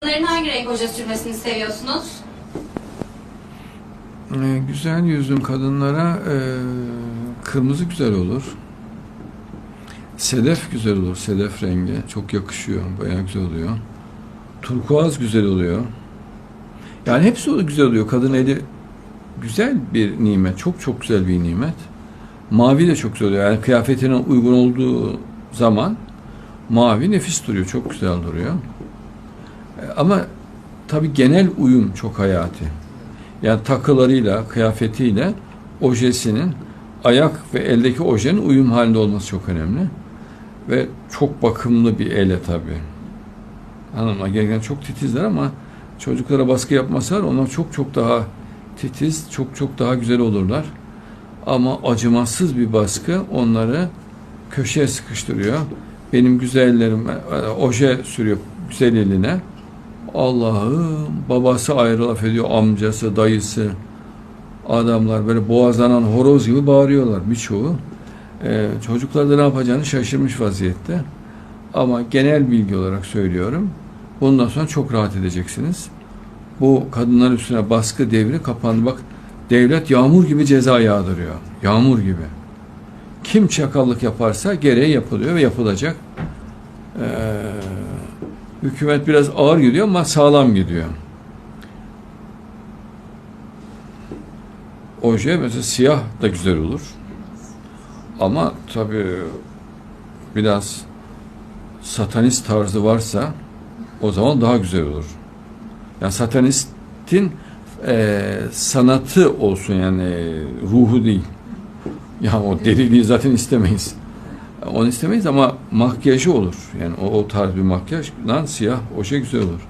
Kadınların hangi renk oje sürmesini seviyorsunuz? Ee, güzel yüzlüm kadınlara e, kırmızı güzel olur. Sedef güzel olur. Sedef rengi. Çok yakışıyor. Bayağı güzel oluyor. Turkuaz güzel oluyor. Yani hepsi güzel oluyor. Kadın eli güzel bir nimet. Çok çok güzel bir nimet. Mavi de çok güzel oluyor. Yani kıyafetine uygun olduğu zaman mavi nefis duruyor. Çok güzel duruyor. Ama tabii genel uyum çok hayati. Yani takılarıyla, kıyafetiyle ojesinin ayak ve eldeki ojenin uyum halinde olması çok önemli. Ve çok bakımlı bir ele tabii. Hanımlar gerçekten çok titizler ama çocuklara baskı yapmasalar onlar çok çok daha titiz, çok çok daha güzel olurlar. Ama acımasız bir baskı onları köşeye sıkıştırıyor. Benim güzellerim e, oje sürüyor güzel eline. Allah'ım babası ayrı laf ediyor amcası dayısı adamlar böyle boğazlanan horoz gibi bağırıyorlar birçoğu. Ee, çocuklar da ne yapacağını şaşırmış vaziyette. Ama genel bilgi olarak söylüyorum. Bundan sonra çok rahat edeceksiniz. Bu kadınların üstüne baskı devri kapandı. Bak devlet yağmur gibi ceza yağdırıyor. Yağmur gibi. Kim çakallık yaparsa gereği yapılıyor ve yapılacak. Ee, hükümet biraz ağır gidiyor ama sağlam gidiyor. Oje mesela siyah da güzel olur. Ama tabii biraz satanist tarzı varsa o zaman daha güzel olur. Yani satanistin e, sanatı olsun yani ruhu değil. Ya o deliliği zaten istemeyiz. Onu istemeyiz ama makyajı olur. Yani o, o tarz bir makyajdan siyah o şey güzel olur.